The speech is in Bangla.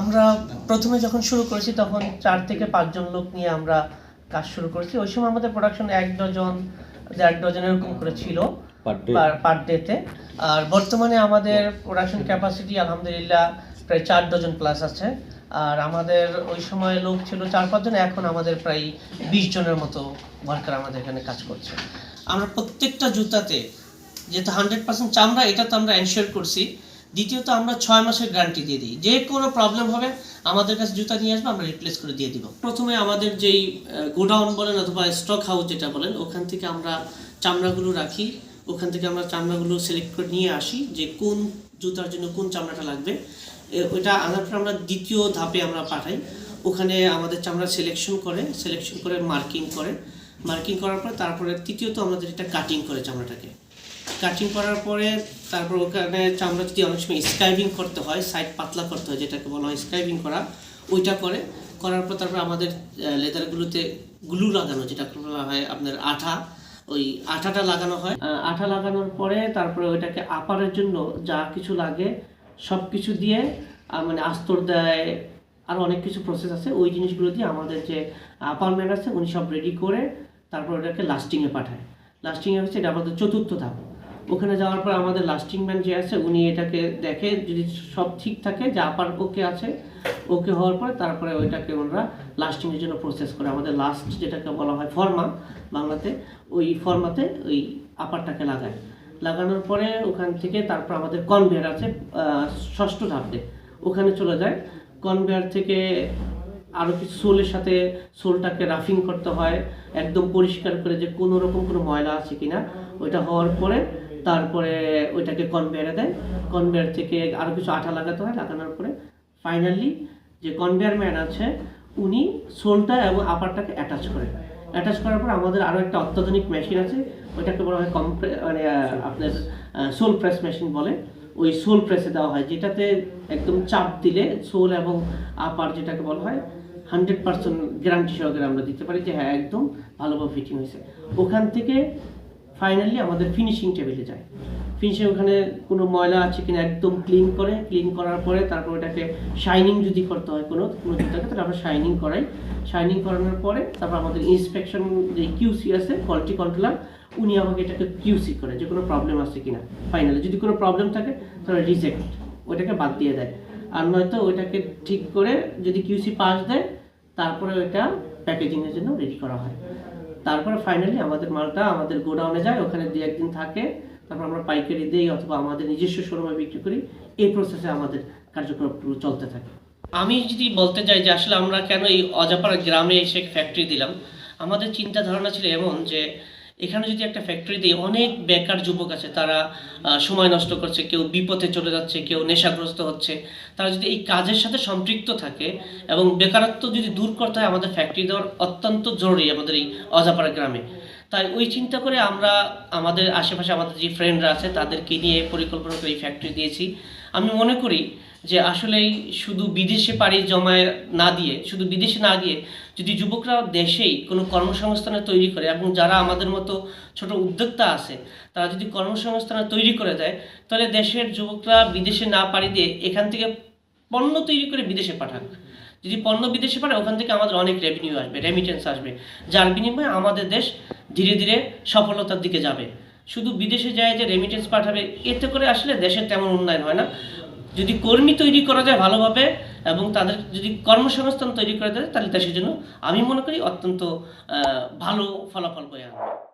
আমরা প্রথমে যখন শুরু করেছি তখন চার থেকে পাঁচজন লোক নিয়ে আমরা কাজ শুরু করেছি। ওই সময় আমাদের প্রোডাকশন এক ডজন দেড় ডজন এরকম করে ছিল পার ডেতে আর বর্তমানে আমাদের প্রোডাকশন ক্যাপাসিটি আলহামদুলিল্লাহ প্রায় চার ডজন প্লাস আছে। আর আমাদের ওই সময় লোক ছিল চার পাঁচজন এখন আমাদের প্রায় বিশ জনের মতো ওয়ার্কার আমাদের এখানে কাজ করছে। আমরা প্রত্যেকটা জুতাতে যেহেতু হান্ড্রেড পার্সেন্ট চামড়া এটা তো আমরা এনশিওর করছি দ্বিতীয়ত আমরা ছয় মাসের গ্যারান্টি দিয়ে দিই। যে কোনো প্রবলেম হবে, আমাদের কাছে জুতা নিয়ে আসবে, আমরা রিপ্লেস করে দিয়ে দিব। প্রথমে আমাদের যেই গোডাউন বলেন অথবা স্টক হাউস যেটা বলেন, ওখান থেকে আমরা চামড়াগুলো রাখি। ওখান থেকে আমরা চামড়াগুলো সিলেক্ট করে নিয়ে আসি যে কোন জুতার জন্য কোন চামড়াটা লাগবে। ওইটা আনার পর আমরা দ্বিতীয় ধাপে আমরা পাঠাই। ওখানে আমাদের চামড়া সিলেকশন করে সিলেকশন করে মার্কিং করে। মার্কিং করার পর তারপরে তৃতীয়ত আমাদের এটা কাটিং করে চামড়াটাকে। কাটিং করার পরে তারপর ওখানে চামড়া যদি অনেক সময় স্ক্রাইবিং করতে হয় সাইড পাতলা করতে হয়, যেটাকে বলা হয় স্ক্রাইবিং করা, ওইটা করে। করার পর তারপর আমাদের লেদারগুলোতে গ্লু লাগানো, যেটা বলা হয় আপনার আঠা, ওই আঠাটা লাগানো হয়। আঠা লাগানোর পরে তারপরে ওইটাকে আপারের জন্য যা কিছু লাগে সব কিছু দিয়ে মানে আস্তর দেয় আরও অনেক কিছু প্রসেস আছে। ওই জিনিসগুলো দিয়ে আমাদের যে আপারম্যান আছে, উনি সব রেডি করে তারপর ওটাকে লাস্টিংয়ে পাঠায়। লাস্টিংয়ে হচ্ছে এটা আমাদের চতুর্থ ধাপ। ওখানে যাওয়ার পর আমাদের লাস্টিং ম্যান যে আছে, উনি এটাকে দেখে যদি সব ঠিক থাকে, যে আপার ওকে আছে ওকে হওয়ার পরে তারপরে ওইটাকে ওনারা লাস্টিংয়ের জন্য প্রসেস করে। আমাদের লাস্ট যেটাকে বলা হয় ফর্মা বাংলাতে, ওই ফর্মাতে ওই আপারটাকে লাগায়। লাগানোর পরে ওখান থেকে তারপর আমাদের কনভেয়ার আছে ষষ্ঠ ধাপে। ওখানে চলে যায়। কনভেয়ার থেকে আরও কিছু সোলের সাথে সোলটাকে রাফিং করতে হয় একদম পরিষ্কার করে যে কোনো রকম কোনো ময়লা আছে কিনা ওইটা হওয়ার পরে তারপরে ওইটাকে কনভেয়ারে দেয়। কনভেয়ার থেকে আরও কিছু আঠা লাগাতে হয় লাগানোর পরে ফাইনালি যে কনভেয়ার ম্যান আছে উনি সোলটা এবং আপারটাকে অ্যাটাচ করে। অ্যাটাচ করার পর আমাদের আরও একটা অত্যাধুনিক মেশিন আছে ওইটাকে বলা হয় কম্প্রে মানে আপনার সোল প্রেস মেশিন বলে। ওই সোল প্রেসে দেওয়া হয় যেটাতে একদম চাপ দিলে সোল এবং আপার যেটাকে বলা হয় হান্ড্রেড পার্সেন্ট গ্যারান্টি সহকারে আমরা দিতে পারি যে হ্যাঁ একদম ভালোভাবে ফিটিং হয়েছে। ওখান থেকে ফাইনালি আমাদের ফিনিশিং টেবিলে যায়। ফিনিশিং ওখানে কোনো ময়লা আছে কিনা একদম ক্লিন করে ক্লিন করার পরে তারপর ওটাকে শাইনিং যদি করতে হয় কোনো কোনো জুতাকে, তাহলে আমরা শাইনিং করাই। শাইনিং করানোর পরে তারপর আমাদের ইন্সপেকশন যে কিউসি আছে কোয়ালিটি কন্ট্রোলার উনি আমাকে এটাকে কিউসি করে যে কোনো প্রবলেম আছে কিনা। ফাইনালি যদি কোনো প্রবলেম থাকে, তাহলে রিজেক্ট ওইটাকে বাদ দিয়ে দেয়। আর নয়তো ওইটাকে ঠিক করে যদি কিউসি পাস দেয় তারপরে ওইটা প্যাকেজিংয়ের জন্য রেডি করা হয়। তারপরে ফাইনালি আমাদের মালটা আমাদের গোডাউনে যায়, ওখানে দু একদিন থাকে। তারপর আমরা পাইকারি দিই অথবা আমাদের নিজস্ব শোরুমে বিক্রি করি। এই প্রসেসে আমাদের কার্যক্রমগুলো চলতে থাকে। আমি যদি বলতে চাই যে আসলে আমরা কেন এই অজাপাড়া গ্রামে এসে ফ্যাক্টরি দিলাম, আমাদের চিন্তা ধারণা ছিল এমন যে এখানে যদি একটা ফ্যাক্টরি দিয়ে অনেক বেকার যুবক আছে, তারা সময় নষ্ট করছে, কেউ বিপথে চলে যাচ্ছে, কেউ নেশাগ্রস্ত হচ্ছে, তারা যদি এই কাজের সাথে সম্পৃক্ত থাকে এবং বেকারত্ব যদি দূর করতে হয় আমাদের ফ্যাক্টরি দেওয়ার অত্যন্ত জরুরি আমাদের এই অজাপাড়া গ্রামে। তাই ওই চিন্তা করে আমরা আমাদের আশেপাশে আমাদের যে ফ্রেন্ডরা আছে, তাদেরকে নিয়ে পরিকল্পনা করে এই ফ্যাক্টরি দিয়েছি। আমি মনে করি যে আসলেই শুধু বিদেশে পাড়ি জমায় না দিয়ে, শুধু বিদেশে না গিয়ে যদি যুবকরা দেশেই কোনো কর্মসংস্থানে তৈরি করে এবং যারা আমাদের মতো ছোট উদ্যোক্তা আছে, তারা যদি কর্মসংস্থানে তৈরি করে দেয়, তাহলে দেশের যুবকরা বিদেশে না পাড়ি দিয়ে এখান থেকে পণ্য তৈরি করে বিদেশে পাঠান। যদি পণ্য বিদেশে পাঠায়, ওখান থেকে আমাদের অনেক রেভিনিউ আসবে রেমিটেন্স আসবে। যার বিনিময়ে আমাদের দেশ ধীরে ধীরে সফলতার দিকে যাবে। শুধু বিদেশে যায় যে রেমিটেন্স পাঠাবে, এতে করে আসলে দেশের তেমন উন্নয়ন হয় না। যদি কর্মী তৈরি করা যায় ভালোভাবে এবং তাদের যদি কর্মসংস্থান তৈরি করা যায়, তাহলে দেশের জন্য আমি মনে করি অত্যন্ত ভালো ফলাফল বয়ে আনবে।